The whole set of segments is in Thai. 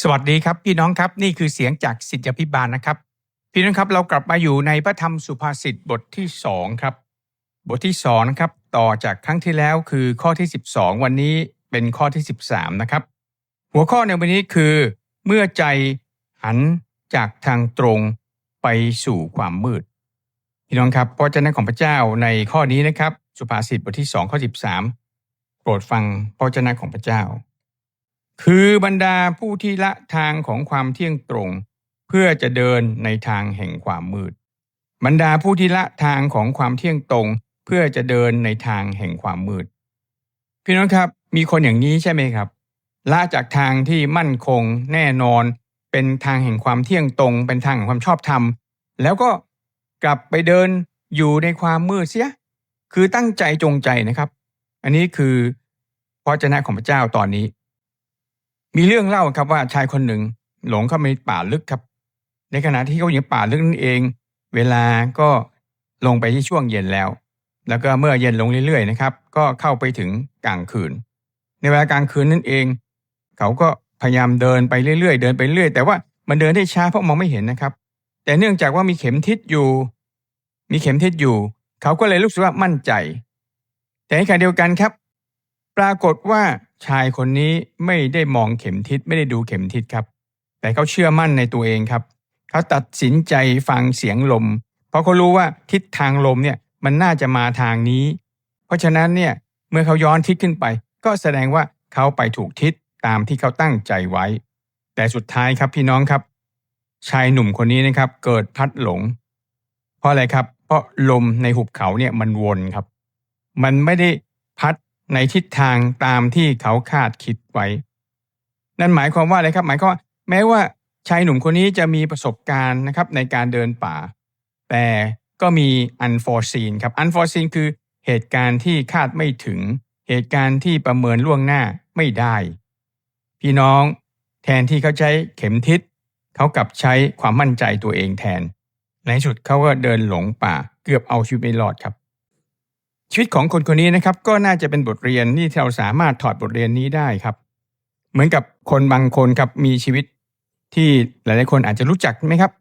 สวัสดีครับพี่น้องครับนี่คือเสียงจากสิทธิพิบาลนะครับ พี่น้องครับเรากลับมาอยู่ในพระธรรมสุภาษิตบทที่สองครับบทที่สองนะครับต่อจากครั้งที่แล้วคือข้อที่ 12 วันนี้เป็นข้อที่ 13นะครับหัวข้อในวันนี้คือ เมื่อใจหันจากทางตรงไปสู่ความมืด พี่น้องครับพระเจ้าของพระเจ้าในข้อนี้นะครับ สุภาษิตบทที่2ข้อ 13 โปรดฟังพระเจ้าของพระเจ้า คือบรรดาผู้ที่ละทางของความเที่ยงตรง เพื่อจะเดินในทางแห่งความมืด บรรดาผู้ที่ละทางของความเที่ยงตรง เพื่อจะเดินในทางแห่งความมืดพี่น้องครับมีคนอย่างนี้ใช่ไหมครับละจากทางที่มั่นคงแน่นอน เป็นทางแห่งความเที่ยงตรง เป็นทางแห่งความชอบธรรม แล้วก็กลับไปเดินอยู่ในความมืดเสีย คือตั้งใจจงใจนะครับ อันนี้คือพระเจ้าของพระเจ้าตอนนี้ มีเรื่องเล่าครับว่าชายคนหนึ่งหลงเข้าไปในป่าลึกครับ ในขณะที่เขาอยู่ในป่าลึกนั่นเอง เวลาก็ลงไปที่ช่วงเย็นแล้ว แล้วก็เมื่อเย็นลงเรื่อยๆนะครับ ก็เข้าไปถึงกลางคืน ในเวลากลางคืนนั่นเอง เขาก็พยายามเดินไปเรื่อยๆ เดินไปเรื่อยแต่ว่ามันเดินได้ช้าเพราะมองไม่เห็นนะครับ แต่เนื่องจากว่ามีเข็มทิศอยู่ มีเข็มทิศอยู่ เขาก็เลยรู้สึกว่ามั่นใจ แต่ในขณะเดียวกันครับ ปรากฏว่า ชายคนนี้ไม่ได้มองเข็มทิศไม่ได้ดูเข็มทิศครับ แต่เขาเชื่อมั่นในตัวเองครับเขาตัดสินใจฟังเสียงลม เพราะเขารู้ว่าทิศทางลมเนี่ยมันน่าจะมาทางนี้ เพราะฉะนั้นเนี่ยเมื่อเขาย้อนทิศขึ้นไป ก็แสดงว่าเขาไปถูกทิศตามที่เขาตั้งใจไว้ แต่สุดท้ายครับพี่น้องครับ ชายหนุ่มคนนี้นะครับเกิดพัดหลง เพราะอะไรครับ เพราะลมในหุบเขาเนี่ยมันวนครับ มันไม่ได้ ในทิศทางตามที่เขาคาดคิดไว้ นั่นหมายความว่าอะไรครับ หมายความว่าแม้ว่าชายหนุ่มคนนี้จะมีประสบการณ์นะครับในการเดินป่า แต่ก็มี unforeseen ครับ unforeseen คือเหตุการณ์ที่คาดไม่ถึง เหตุการณ์ที่ประเมินล่วงหน้าไม่ได้ พี่น้องแทนที่เขาใช้เข็มทิศเขากลับใช้ความมั่นใจตัวเองแทน ในที่สุดเขาก็เดินหลงป่าเกือบเอาชีวิตไม่รอดครับ ชีวิตของคนคนนี้นะครับก็น่าจะเป็นบทเรียนที่เราสามารถถอดบทเรียนนี้ได้ครับ เหมือนกับคนบางคนครับมีชีวิตที่หลายๆคนอาจจะรู้จักไหมครับ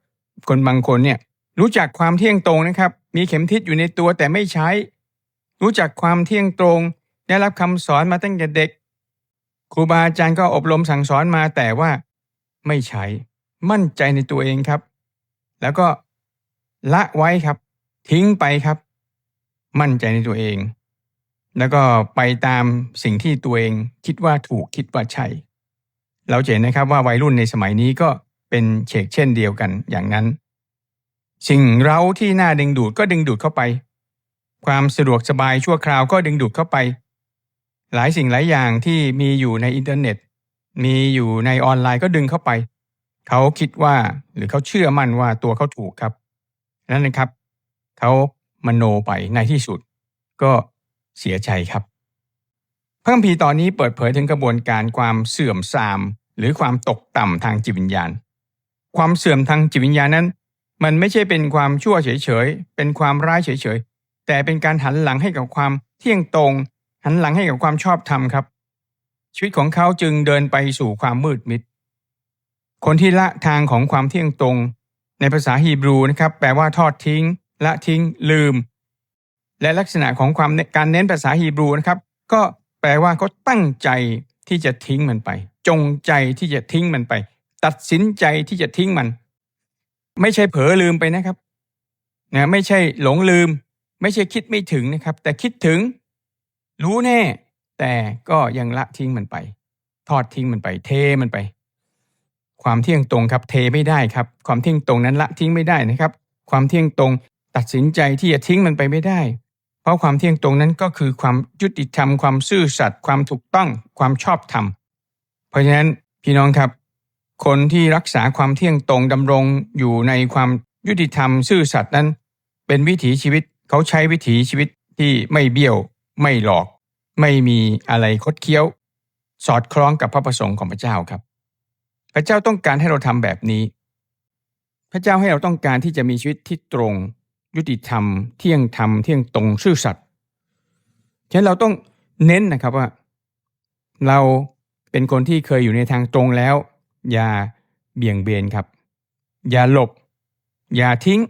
คนบางคนเนี่ยรู้จักความเที่ยงตรงนะครับ มีเข็มทิศอยู่ในตัวแต่ไม่ใช้ รู้จักความเที่ยงตรง ได้รับคำสอนมาตั้งแต่เด็กครูบาอาจารย์ก็อบรมสั่งสอนมาแต่ว่าไม่ใช้มั่นใจในตัวเองครับ แล้วก็ละไว้ครับ ทิ้งไปครับ มั่นใจในตัวเอง แล้วก็ไปตามสิ่งที่ตัวเองคิดว่าถูกคิดว่าใช่ เราเห็นนะครับว่าวัยรุ่นในสมัยนี้ก็เป็นเฉกเช่นเดียวกันอย่างนั้น สิ่งเราที่น่าดึงดูดก็ดึงดูดเข้าไป ความสะดวกสบายชั่วคราวก็ดึงดูดเข้าไป หลายสิ่งหลายอย่างที่มีอยู่ในอินเทอร์เน็ต มีอยู่ในออนไลน์ก็ดึงเข้าไป เขาคิดว่าหรือเขาเชื่อมั่นว่าตัวเขาถูกครับนั่นนะครับ เขา มโนไปในที่สุด ก็เสียใจครับพระคัมภีร์ตอนนี้เปิดเผยถึงกระบวนการความเสื่อมทราม หรือความตกต่ำทางจิตวิญญาณ ความเสื่อมทางจิตวิญญาณนั้น มันไม่ใช่เป็นความชั่วเฉยๆ เป็นความร้ายเฉยๆ แต่เป็นการหันหลังให้กับความเที่ยงตรง หันหลังให้กับความชอบธรรมครับ ชีวิตของเขาจึงเดินไปสู่ความมืดมิด คนที่ละทางของความเที่ยงตรง ในภาษาฮีบรูนะครับ แปลว่าทอดทิ้ง ละทิ้ง ลืม และลักษณะของความการเน้นภาษาฮีบรูนะครับ ก็แปลว่าเขาตั้งใจที่จะทิ้งมันไป จงใจที่จะทิ้งมันไป ตัดสินใจที่จะทิ้งมัน ไม่ใช่เผลอลืมไปนะครับนะไม่ใช่หลงลืม ไม่ใช่คิดไม่ถึงนะครับ แต่คิดถึง รู้แน่ แต่ก็ยังละทิ้งมันไป ทอดทิ้งมันไป เทมันไป ความเที่ยงตรงครับ เทไม่ได้ครับ ความเที่ยงตรงนั้นละทิ้งไม่ได้นะครับ ความเที่ยงตรง ตัดสินใจที่จะทิ้งมันไปไม่ได้ เพราะความเที่ยงตรงนั้นก็คือความยุติธรรมความซื่อสัตย์ความถูกต้องความชอบธรรม เพราะฉะนั้นพี่น้องครับ คนที่รักษาความเที่ยงตรงดำรงอยู่ในความยุติธรรมซื่อสัตย์นั้น เป็นวิถีชีวิตเขาใช้วิถีชีวิตที่ไม่เบี้ยว ไม่หลอก ไม่มีอะไรคดเคี้ยว สอดคล้องกับพระประสงค์ของพระเจ้าครับ พระเจ้าต้องการให้เราทำแบบนี้ พระเจ้าให้เราต้องการที่จะมีชีวิตที่ตรง ยุติธรรม เที่ยงธรรม เที่ยงตรงซื่อสัตย์ฉะนั้นเราต้องเน้นนะครับว่า เราเป็นคนที่เคยอยู่ในทางตรงแล้ว อย่าเบี่ยงเบนครับ อย่าหลบ อย่าทิ้ง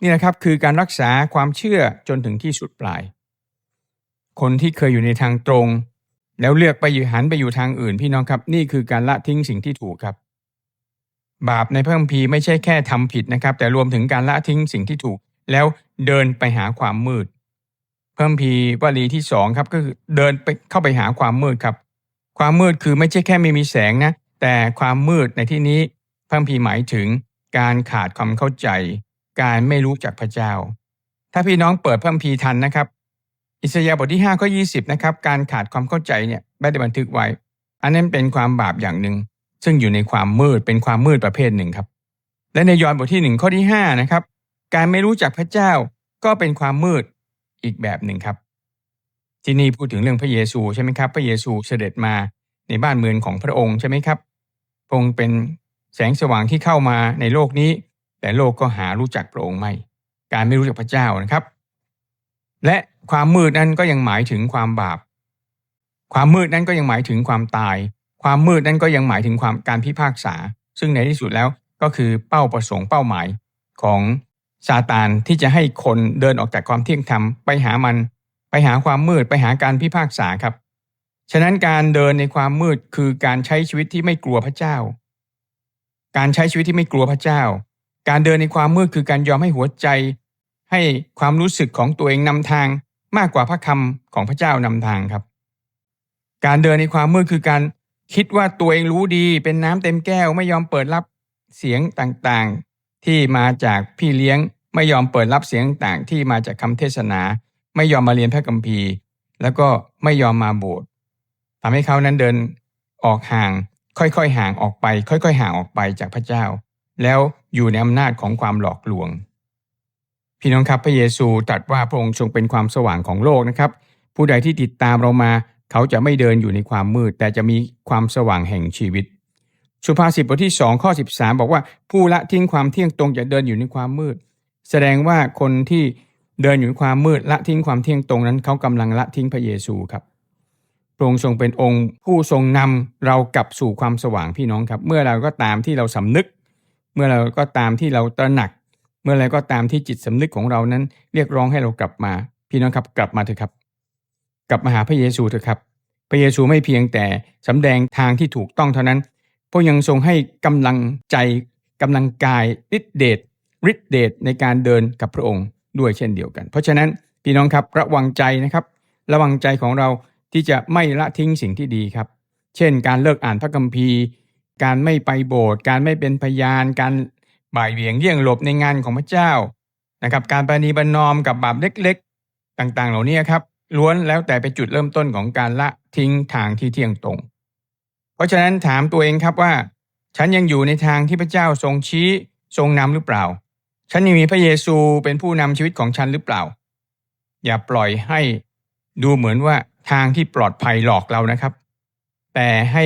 นี่นะครับคือการรักษาความเชื่อจนถึงที่สุดปลาย คนที่เคยอยู่ในทางตรง แล้วเลือกไปอยู่หันไปอยู่ทางอื่นพี่น้องครับ นี่คือการละทิ้งสิ่งที่ถูกครับ บาปในพระคัมภีร์ไม่ใช่แค่ทำผิดนะครับ แต่รวมถึงการละทิ้งสิ่งที่ถูก แล้วเดินไปหาความมืด เพิ่มพีวลีที่สองครับก็คือเดินไปเข้าไปหาความมืดครับ ความมืดคือไม่ใช่แค่ไม่มีแสงนะ แต่ความมืดในที่นี้เพระคัมภีหมายถึงการขาดความเข้าใจ การไม่รู้จักพระเจ้า ถ้าพี่น้องเปิดเพระคัมภีทันนะครับ อิสยาห์บทที่5ข้อ20นะครับการขาดความเข้าใจเนี่ยไม่ได้บันทึกไว้ อันนั้นเป็นความบาปอย่างหนึ่ง ซึ่งอยู่ในความมืดเป็นความมืดประเภทหนึ่งครับ และในยอห์นบทที่หนึ่งข้อที่5นะครับ การไม่รู้จักพระเจ้าก็เป็นความมืดอีกแบบหนึ่งครับ ที่นี่พูดถึงเรื่องพระเยซูใช่ไหมครับ พระเยซูเสด็จมาในบ้านเมืองของพระองค์ใช่ไหมครับพระองค์เป็นแสงสว่างที่เข้ามาในโลกนี้ แต่โลกก็หารู้จักพระองค์ไม่ การไม่รู้จักพระเจ้านะครับ และความมืดนั้นก็ยังหมายถึงความบาป ความมืดนั้นก็ยังหมายถึงความตาย ความมืดนั้นก็ยังหมายถึงความการพิพากษา ซึ่งในที่สุดแล้วก็คือเป้าประสงค์เป้าหมายของ ซาตานที่จะให้คนเดินออกจากความเที่ยงธรรมไปหามัน ไปหาความมืดไปหาการพิพากษาครับ ฉะนั้นการเดินในความมืดคือการใช้ชีวิตที่ไม่กลัวพระเจ้า การใช้ชีวิตที่ไม่กลัวพระเจ้า การเดินในความมืดคือการยอมให้หัวใจ ให้ความรู้สึกของตัวเองนำทางมากกว่าพระคำของพระเจ้านำทางครับ การเดินในความมืดคือการคิดว่าตัวเองรู้ดีเป็นน้ำเต็มแก้วไม่ยอมเปิดรับเสียงต่าง ที่มาจากพี่เลี้ยง ไม่ยอมเปิดรับเสียงต่างที่มาจากคำเทศนา ไม่ยอมมาเรียนพระคัมภีร์ แล้วก็ไม่ยอมมาโบสถ์ทำให้เขานั้นเดินออกห่าง ค่อยๆห่างออกไป ค่อยๆห่างออกไปจากพระเจ้า แล้วอยู่ในอำนาจของความหลอกลวง พี่น้องครับพระเยซูตรัสว่าพระองค์ทรงเป็นความสว่างของโลกนะครับ ผู้ใดที่ติดตามเรามา เขาจะไม่เดินอยู่ในความมืด แต่จะมีความสว่างแห่งชีวิต สุภาษิตบทที่2ข้อ13บอกว่าผู้ละทิ้งความเที่ยงตรงจะเดินอยู่ในความมืด แสดงว่าคนที่เดินอยู่ในความมืดละทิ้งความเที่ยงตรงนั้นเขากำลังละทิ้งพระเยซูครับพระองค์ทรงเป็นองค์ผู้ทรงนำเรากลับสู่ความสว่างพี่น้องครับ เมื่อเราก็ตามที่เราสำนึก เมื่อเราก็ตามที่เราตระหนัก เมื่อไรก็ตามที่จิตสำนึกของเรานั้น เรียกร้องให้เรากลับมา พี่น้องครับกลับมาเถอะครับ กลับมาหาพระเยซูเถอะครับ พระเยซูไม่เพียงแต่สำแดงทางที่ถูกต้องเท่านั้น พระยังทรงให้กำลังใจกำลังกายฤทธิเดชฤทธิเดชในการเดินกับพระองค์ด้วยเช่นเดียวกัน เพราะฉะนั้นพี่น้องครับระวังใจนะครับ ระวังใจของเราที่จะไม่ละทิ้งสิ่งที่ดีครับ เช่น การเลิกอ่านพระคัมภีร์ การไม่ไปโบสถ์การไม่เป็นพยาน การบ่ายเบี่ยงเลี่ยงหลบในงานของพระเจ้านะครับ การปณีบันนอมกับบาปเล็กๆ ต่างๆ เหล่านี้ครับล้วนแล้วแต่เป็นจุดเริ่มต้นของการละทิ้งทางที่เที่ยงตรง ราะฉะนั้นถามตัวเองครับว่า ฉันยังอยู่ในทางที่พระเจ้าทรงชี้ทรงนำหรือเปล่า ฉันยังมีพระเยซูเป็นผู้นำชีวิตของฉันหรือเปล่า อย่าปล่อยให้ดูเหมือนว่าทางที่ปลอดภัยหลอกเรานะครับ แต่ให้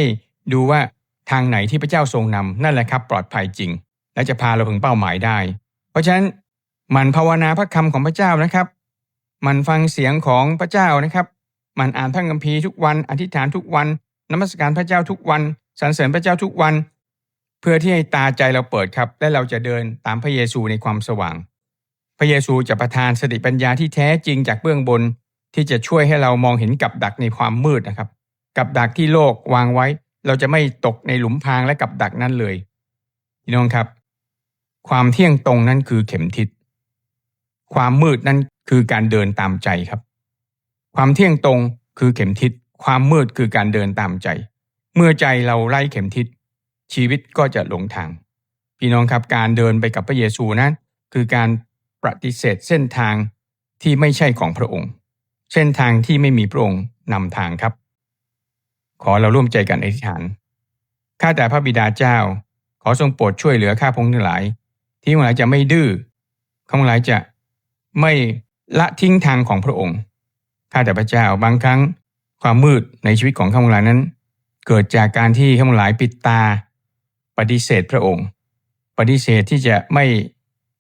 ดูว่าทางไหนที่พระเจ้าทรงนำนั่นแหละครับ ปลอดภัยจริง และจะพาเราถึงเป้าหมายได้ เพราะฉะนั้นมันภาวนาพระคำของพระเจ้านะครับ มันฟังเสียงของพระเจ้านะครับ มันอ่านพระคัมภีร์ทุกวันอธิษฐานทุกวัน นมัสการพระเจ้าทุกวันสรรเสริญพระเจ้าทุกวัน เพื่อที่ให้ตาใจเราเปิดครับ และเราจะเดินตามพระเยซูในความสว่าง พระเยซูจะประทานสติปัญญาที่แท้จริงจากเบื้องบน ที่จะช่วยให้เรามองเห็นกับดักในความมืดนะครับ กับดักที่โลกวางไว้ เราจะไม่ตกในหลุมพรางและกับดักนั้นเลยพี่น้องครับ ความเที่ยงตรงนั้นคือเข็มทิศความมืดนั้นคือการเดินตามใจครับ ความเที่ยงตรงคือเข็มทิศ ความมืดคือการเดินตามใจ เมื่อใจเราไล่เข็มทิศ ชีวิตก็จะหลงทาง พี่น้องครับการเดินไปกับพระเยซูนั้น คือการปฏิเสธเส้นทางที่ไม่ใช่ของพระองค์ เส้นทางที่ไม่มีพระองค์นำทางครับ ขอเราร่วมใจกันอธิษฐานข้าแต่พระบิดาเจ้า ขอทรงโปรดช่วยเหลือข้าพงทั้งหลาย ที่ทั้งหลายจะไม่ดื้อข้าพงหลายจะไม่ละทิ้งทางของพระองค์ข้าแต่พระเจ้าบางครั้ง ความมืดในชีวิตของข้าพงหลายนั้น เกิดจากการที่ข้าพงหลายปิดตา ปฏิเสธพระองค์ ปฏิเสธที่จะไม่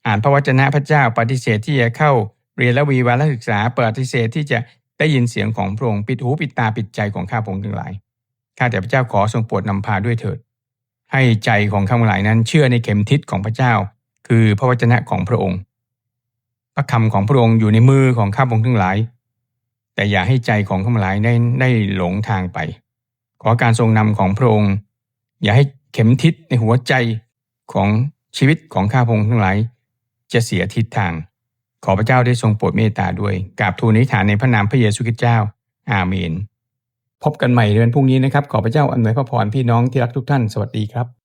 อ่านพระวจนะพระเจ้า ปฏิเสธที่จะเข้าเรียนและวีวารศึกษา ปฏิเสธที่จะได้ยินเสียงของพระองค์ปิดหูปิดตาปิดใจของข้าพงทั้งหลายข้าแต่พระเจ้าขอทรงโปรดนำพาด้วยเถิด ให้ใจของข้าพงหลายนั้น เชื่อในเข็มทิศของพระเจ้า คือพระวจนะของพระองค์ พระคำของพระองค์อยู่ในมือของข้าพงทั้งหลาย แต่อย่าให้ใจของข้าพงหลายได้ได้หลงทางไป ขอการทรงนำของพระองค์ อย่าให้เข็มทิศในหัวใจของชีวิตของข้าพงทั้งหลาย จะเสียทิศทาง ขอพระเจ้าได้ทรงโปรดเมตตาด้วยกราบทูลอธิฐานในพระนามพระเยซูคริสต์เจ้า อาเมน พบกันใหม่เดือนพรุ่งนี้นะครับ ขอพระเจ้าอำนวยพระพรพี่น้องที่รักทุกท่าน สวัสดีครับ